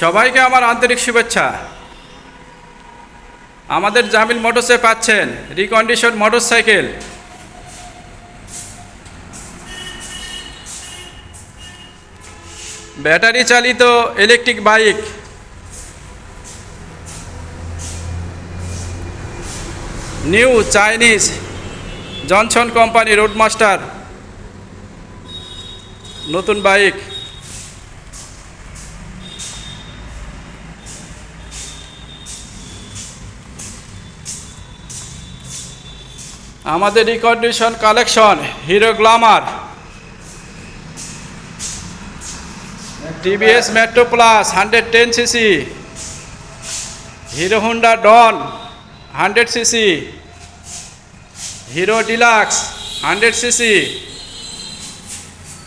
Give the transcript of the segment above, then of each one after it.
সবাইকে আমার আন্তরিক শুভেচ্ছা। আমাদের জামিল মোটরসে পাচ্ছেন রিকন্ডিশন মোটরসাইকেল। ব্যাটারি চালিত electric bike new Chinese Johnson company Roadmaster নতুন বাইক আমাদের recondition collection, Hero Glamour. TVS Metro Plus, hundred ten CC. Hero Honda Dawn, hundred CC. Hero Deluxe, hundred CC.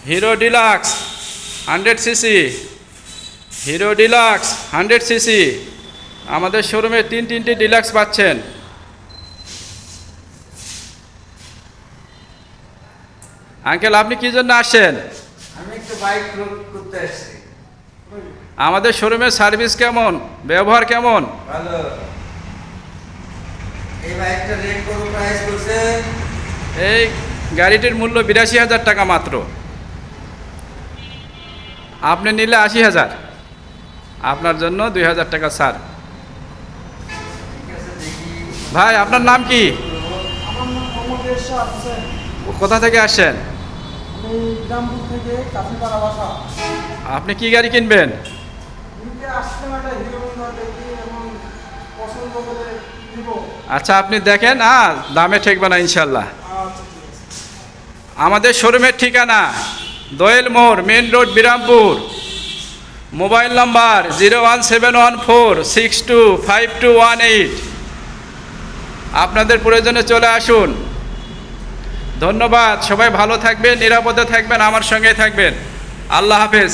Hero Deluxe, hundred CC. Hero Deluxe, hundred CC. আমাদের শোরুমে তিন তিনটি deluxe পাচ্ছেন। Uncle আপনি কি জন্য আসেন আমি একটু বাইক করতে এসেছি। আমাদের শোরুমের সার্ভিস কেমন? ব্যবহার কেমন? ভালো। এই বাইকটা রেট কত প্রাইস করছে এই গাড়িটির মূল্য বিরাশি হাজার টাকা মাত্র। আপনি নিলে আশি হাজার। আপনার জন্য দুই হাজার টাকা ছাড়। ঠিক আছে দেখি। ভাই আপনার নাম কি? কোথা থেকে আসছেন? বাসা। আপনি কি গাড়ি কিনবেন? আচ্ছা আপনি দেখেন হ্যাঁ দামে ঠেকবে না ইনশাল্লাহ। আচ্ছা আমাদের শোরুমের ঠিকানা দোয়েল মোড় main road Birampur. Mobile number zero one seven one four six two five two one eight. আপনাদের প্রয়োজনে চলে আসুন। ধন্যবাদ। সবাই ভালো থাকবেন নিরাপদে থাকবেন আমার সঙ্গে থাকবেন। আল্লাহ হাফেজ।